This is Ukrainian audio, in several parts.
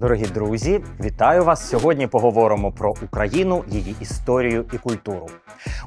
Дорогі друзі, вітаю вас! Сьогодні поговоримо про Україну, її історію і культуру.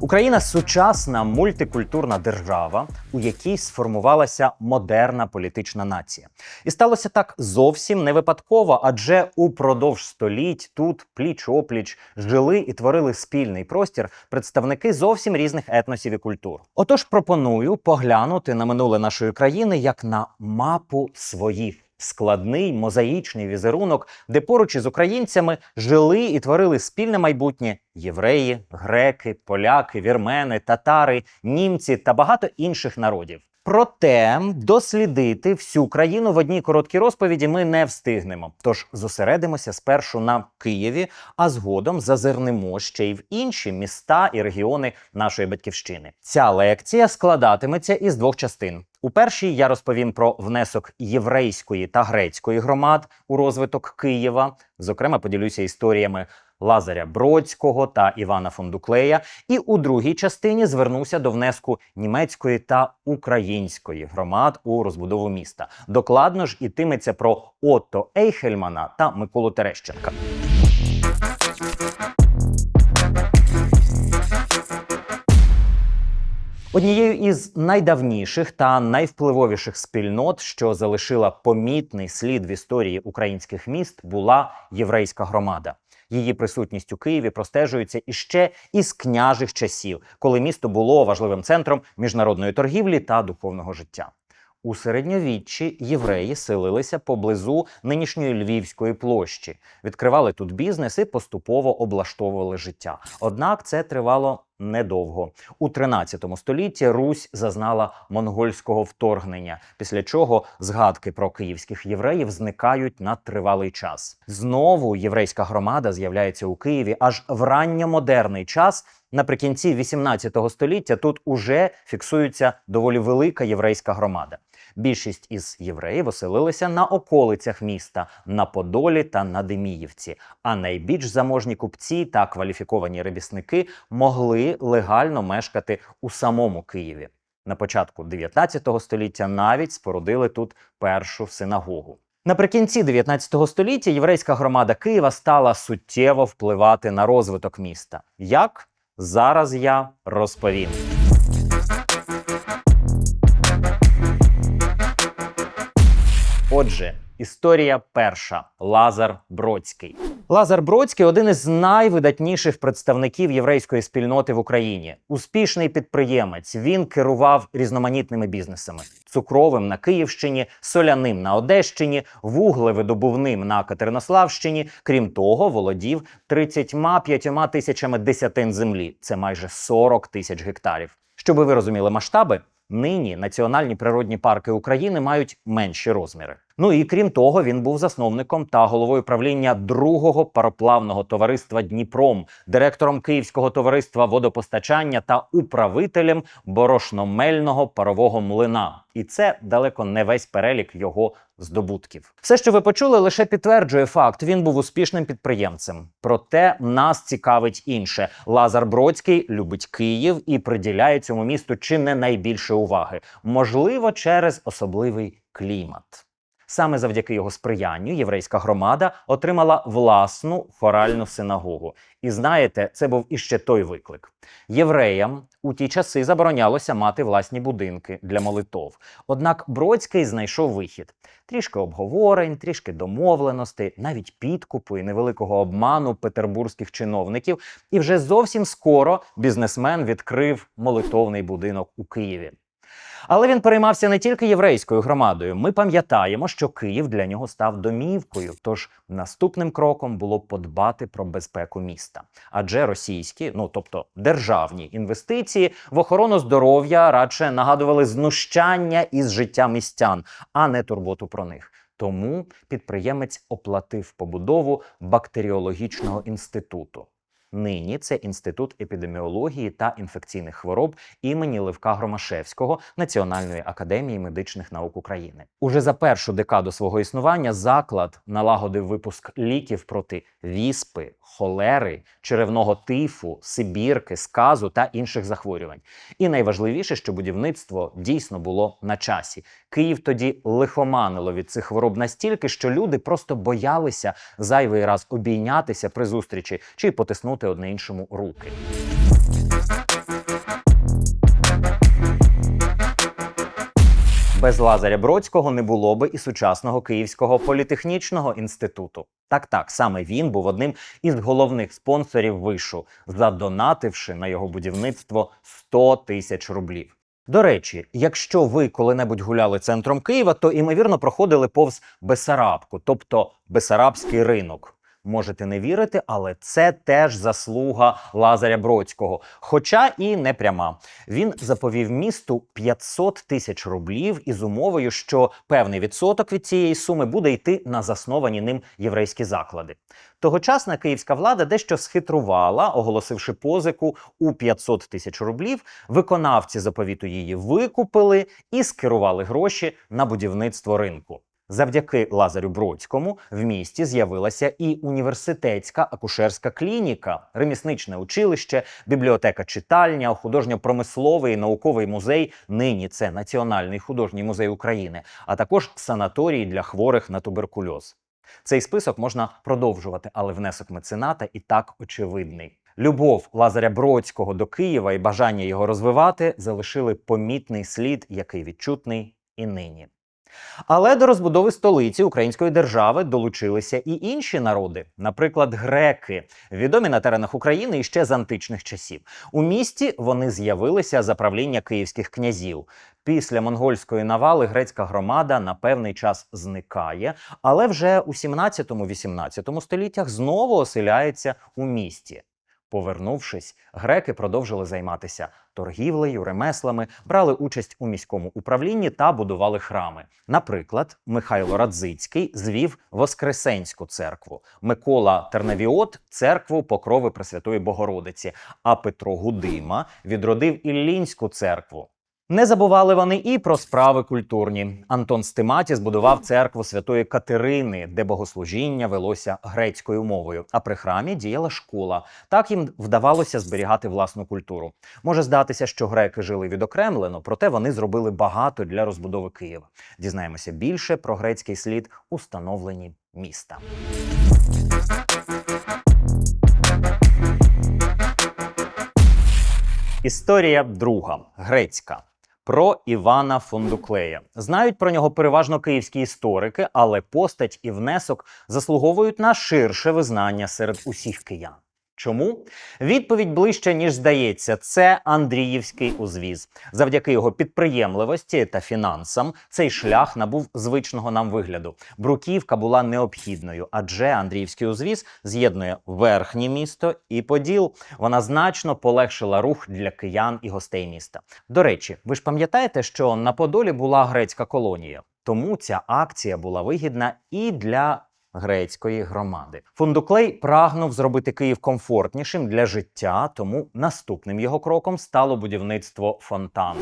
Україна сучасна мультикультурна держава, у якій сформувалася модерна політична нація. І сталося так зовсім не випадково, адже упродовж століть тут пліч-опліч жили і творили спільний простір представники зовсім різних етносів і культур. Отож, пропоную поглянути на минуле нашої країни як на мапу своїх. Складний мозаїчний візерунок, де поруч із українцями жили і творили спільне майбутнє євреї, греки, поляки, вірмени, татари, німці та багато інших народів. Проте дослідити всю країну в одній короткій розповіді ми не встигнемо. Тож зосередимося спершу на Києві, а згодом зазирнемо ще й в інші міста і регіони нашої батьківщини. Ця лекція складатиметься із двох частин. У першій я розповім про внесок єврейської та грецької громад у розвиток Києва. Зокрема, поділюся історіями Лазаря Бродського та Івана Фондуклея. І у другій частині звернуся до внеску німецької та української громад у розбудову міста. Докладно ж ітиметься про Отто Ейхельмана та Миколу Терещенка. Однією із найдавніших та найвпливовіших спільнот, що залишила помітний слід в історії українських міст, була єврейська громада. Її присутність у Києві простежується іще із княжих часів, коли місто було важливим центром міжнародної торгівлі та духовного життя. У середньовіччі євреї селилися поблизу нинішньої Львівської площі, відкривали тут бізнес і поступово облаштовували життя. Однак це тривало недовго. У 13 столітті Русь зазнала монгольського вторгнення, після чого згадки про київських євреїв зникають на тривалий час. Знову єврейська громада з'являється у Києві аж в ранньомодерний час. Наприкінці 18 століття тут уже фіксується доволі велика єврейська громада. Більшість із євреїв оселилися на околицях міста на Подолі та на Деміївці. А найбільш заможні купці та кваліфіковані ремісники могли легально мешкати у самому Києві. На початку 19 століття навіть спорудили тут першу синагогу. Наприкінці 19 століття єврейська громада Києва стала суттєво впливати на розвиток міста. Як зараз я розповім. Отже, історія перша Лазар Бродський. Лазар Бродський один із найвидатніших представників єврейської спільноти в Україні. Успішний підприємець. Він керував різноманітними бізнесами: цукровим на Київщині, соляним на Одещині, вуглевидобувним на Катеринославщині. Крім того, володів 35 тисячами десятин землі. Це майже 40 тисяч гектарів. Щоб ви розуміли масштаби, нині національні природні парки України мають менші розміри. Ну і крім того, він був засновником та головою правління другого пароплавного товариства Дніпром, директором Київського товариства водопостачання та управителем борошномельного парового млина. І це далеко не весь перелік його здобутків. Все, що ви почули, лише підтверджує факт. Він був успішним підприємцем. Проте нас цікавить інше. Лазар Бродський любить Київ і приділяє цьому місту чи не найбільше уваги, можливо, через особливий клімат. Саме завдяки його сприянню єврейська громада отримала власну хоральну синагогу. І знаєте, це був іще той виклик. Євреям у ті часи заборонялося мати власні будинки для молитов. Однак Бродський знайшов вихід: трішки обговорень, трішки домовленостей, навіть підкупу і невеликого обману петербурзьких чиновників. І вже зовсім скоро бізнесмен відкрив молитовний будинок у Києві. Але він переймався не тільки єврейською громадою. Ми пам'ятаємо, що Київ для нього став домівкою. Тож наступним кроком було подбати про безпеку міста. Адже російські, ну тобто державні інвестиції в охорону здоров'я радше нагадували знущання із життя містян, а не турботу про них. Тому підприємець оплатив побудову бактеріологічного інституту. Нині це інститут епідеміології та інфекційних хвороб імені Левка Громашевського Національної академії медичних наук України. Уже за першу декаду свого існування заклад налагодив випуск ліків проти віспи, холери, черевного тифу, сибірки, сказу та інших захворювань. І найважливіше, що будівництво дійсно було на часі. Київ тоді лихоманило від цих хвороб настільки, що люди просто боялися зайвий раз обійнятися при зустрічі чи потиснути одне іншому руки. Без Лазаря Бродського не було би і сучасного Київського політехнічного інституту. Так, так, саме він був одним із головних спонсорів вишу, задонативши на його будівництво 100 тисяч рублів. До речі, якщо ви коли-небудь гуляли центром Києва, то ймовірно проходили повз Бесарабку, тобто Бесарабський ринок. Можете не вірити, але це теж заслуга Лазаря Бродського, хоча і не пряма. Він заповів місту 500 тисяч рублів із умовою, що певний відсоток від цієї суми буде йти на засновані ним єврейські заклади. Тогочасна київська влада дещо схитрувала, оголосивши позику у 500 тисяч рублів. Виконавці заповіту її викупили і скерували гроші на будівництво ринку. Завдяки Лазарю Бродському в місті з'явилася і університетська акушерська клініка, ремісничне училище, бібліотека читальня, художньо-промисловий науковий музей. Нині це Національний художній музей України, а також санаторії для хворих на туберкульоз. Цей список можна продовжувати, але внесок мецената і так очевидний. Любов Лазаря Бродського до Києва і бажання його розвивати залишили помітний слід, який відчутний і нині. Але до розбудови столиці української держави долучилися і інші народи, наприклад, греки, відомі на теренах України іще з античних часів. У місті вони з'явилися за правління київських князів. Після монгольської навали грецька громада на певний час зникає, але вже у 17-18 століттях знову оселяється у місті. Повернувшись, греки продовжили займатися торгівлею, ремеслами, брали участь у міському управлінні та будували храми. Наприклад, Михайло Радзицький звів Воскресенську церкву, Микола Тернавіот церкву Покрови Пресвятої Богородиці, а Петро Гудима відродив Іллінську церкву. Не забували вони і про справи культурні. Антон Стиматі збудував церкву святої Катерини, де богослужіння велося грецькою мовою. А при храмі діяла школа. Так їм вдавалося зберігати власну культуру. Може здатися, що греки жили відокремлено, проте вони зробили багато для розбудови Києва. Дізнаємося більше про грецький слід у міста. Історія друга грецька. Про Івана Фондуклея знають про нього переважно київські історики, але постать і внесок заслуговують на ширше визнання серед усіх киян. Чому? Відповідь ближче, ніж здається, це Андріївський узвіз. Завдяки його підприємливості та фінансам цей шлях набув звичного нам вигляду. Бруківка була необхідною, адже Андріївський узвіз з'єднує верхнє місто і Поділ. Вона значно полегшила рух для киян і гостей міста. До речі, ви ж пам'ятаєте, що на Подолі була грецька колонія, тому ця акція була вигідна і для грецької громади. Фундуклей прагнув зробити Київ комфортнішим для життя, тому наступним його кроком стало будівництво фонтану.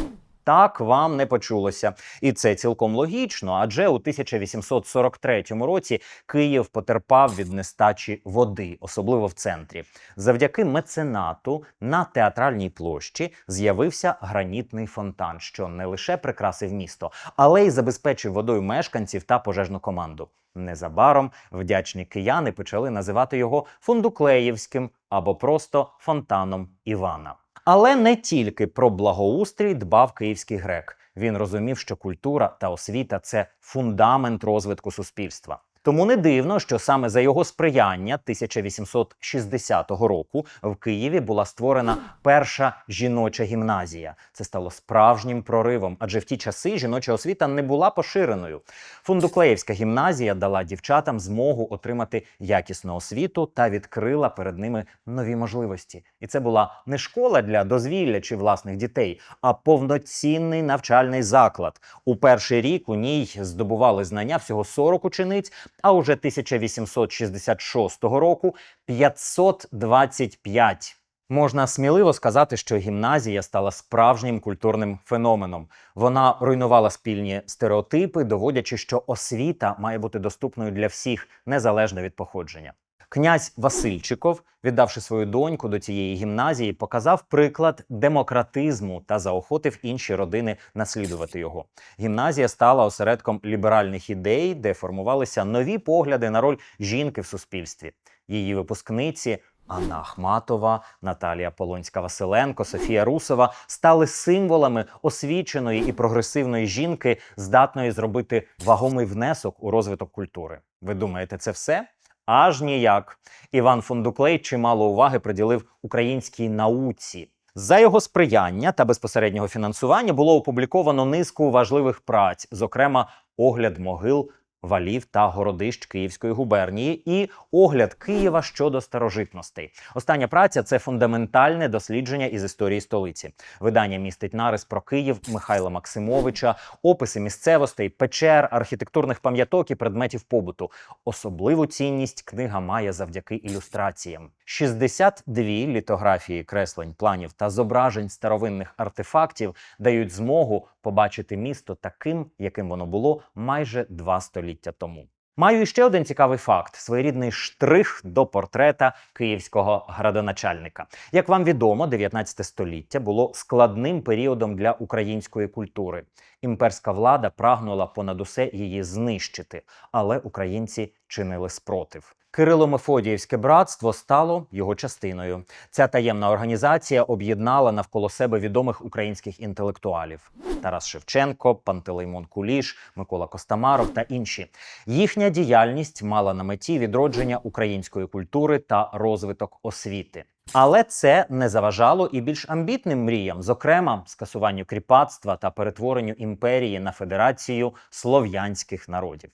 Так вам не почулося, і це цілком логічно, адже у 1843 році Київ потерпав від нестачі води, особливо в центрі. Завдяки меценату на театральній площі з'явився гранітний фонтан, що не лише прикрасив місто, але й забезпечив водою мешканців та пожежну команду. Незабаром вдячні кияни почали називати його Фундуклеївським або просто фонтаном Івана. Але не тільки про благоустрій дбав київський грек. Він розумів, що культура та освіта це фундамент розвитку суспільства. Тому не дивно, що саме за його сприяння 1860 року в Києві була створена перша жіноча гімназія. Це стало справжнім проривом, адже в ті часи жіноча освіта не була поширеною. Фундуклеївська гімназія дала дівчатам змогу отримати якісну освіту та відкрила перед ними нові можливості. І це була не школа для дозвілля чи власних дітей, а повноцінний навчальний заклад. У перший рік у ній здобували знання всього 40 учениць. А уже 1866 року 525. Можна сміливо сказати, що гімназія стала справжнім культурним феноменом. Вона руйнувала спільні стереотипи, доводячи, що освіта має бути доступною для всіх, незалежно від походження. Князь Васильчиков, віддавши свою доньку до цієї гімназії, показав приклад демократизму та заохотив інші родини наслідувати його. Гімназія стала осередком ліберальних ідей, де формувалися нові погляди на роль жінки в суспільстві. Її випускниці Анна Ахматова, Наталія Полонська Василенко, Софія Русова стали символами освіченої і прогресивної жінки, здатної зробити вагомий внесок у розвиток культури. Ви думаєте, це все? Аж ніяк. Іван Фундуклей чимало уваги приділив українській науці. За його сприяння та безпосереднього фінансування було опубліковано низку важливих праць, зокрема огляд могил валів та городищ Київської губернії і огляд Києва щодо старожитностей. Остання праця це фундаментальне дослідження із історії столиці. Видання містить нарис про Київ Михайла Максимовича, описи місцевостей, печер, архітектурних пам'яток і предметів побуту. Особливу цінність книга має завдяки ілюстраціям. 62 літографії креслень, планів та зображень старовинних артефактів дають змогу побачити місто таким, яким воно було майже два століття тому. Маю ще один цікавий факт: своєрідний штрих до портрета київського градоначальника. Як вам відомо, 19 століття було складним періодом для української культури. Імперська влада прагнула понад усе її знищити, але українці чинили спротив. Кирило-Мефодіївське братство стало його частиною. Ця таємна організація об'єднала навколо себе відомих українських інтелектуалів: Тарас Шевченко, Пантелеймон Куліш, Микола Костамаров та інші. Їхня діяльність мала на меті відродження української культури та розвиток освіти. Але це не заважало і більш амбітним мріям, зокрема скасуванню кріпацтва та перетворенню імперії на федерацію слов'янських народів.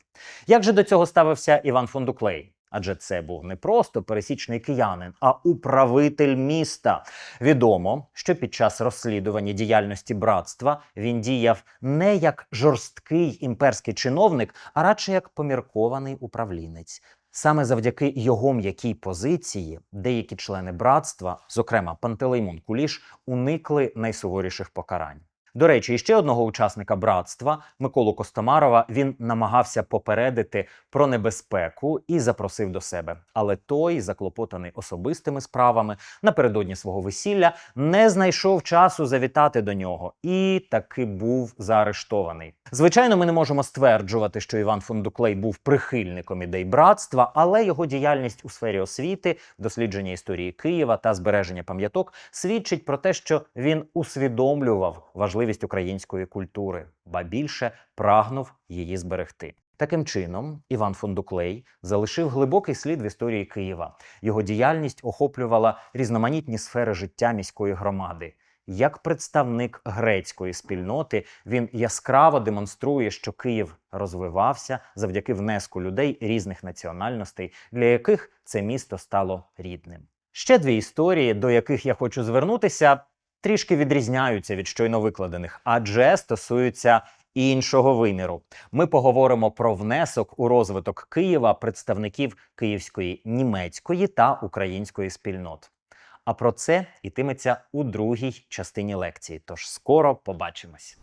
Як же до цього ставився Іван Фондуклей? Адже це був не просто пересічний киянин, а управитель міста. Відомо, що під час розслідування діяльності братства він діяв не як жорсткий імперський чиновник, а радше як поміркований управлінець. Саме завдяки його м'якій позиції деякі члени братства, зокрема Пантелеймон Куліш, уникли найсуворіших покарань. До речі, іще одного учасника братства Миколу Костомарова він намагався попередити про небезпеку і запросив до себе. Але той, заклопотаний особистими справами, напередодні свого весілля не знайшов часу завітати до нього і таки був заарештований. Звичайно, ми не можемо стверджувати, що Іван Фундуклей був прихильником ідей братства, але його діяльність у сфері освіти, дослідження історії Києва та збереження пам'яток свідчить про те, що він усвідомлював важливість української культури, ба більше прагнув її зберегти. Таким чином, Іван Фундуклей залишив глибокий слід в історії Києва. Його діяльність охоплювала різноманітні сфери життя міської громади. Як представник грецької спільноти він яскраво демонструє, що Київ розвивався завдяки внеску людей різних національностей, для яких це місто стало рідним. Ще дві історії, до яких я хочу звернутися, трішки відрізняються від щойно викладених, адже стосуються іншого виміру. Ми поговоримо про внесок у розвиток Києва представників київської німецької та української спільнот. А про це йтиметься у другій частині лекції. Тож скоро побачимось.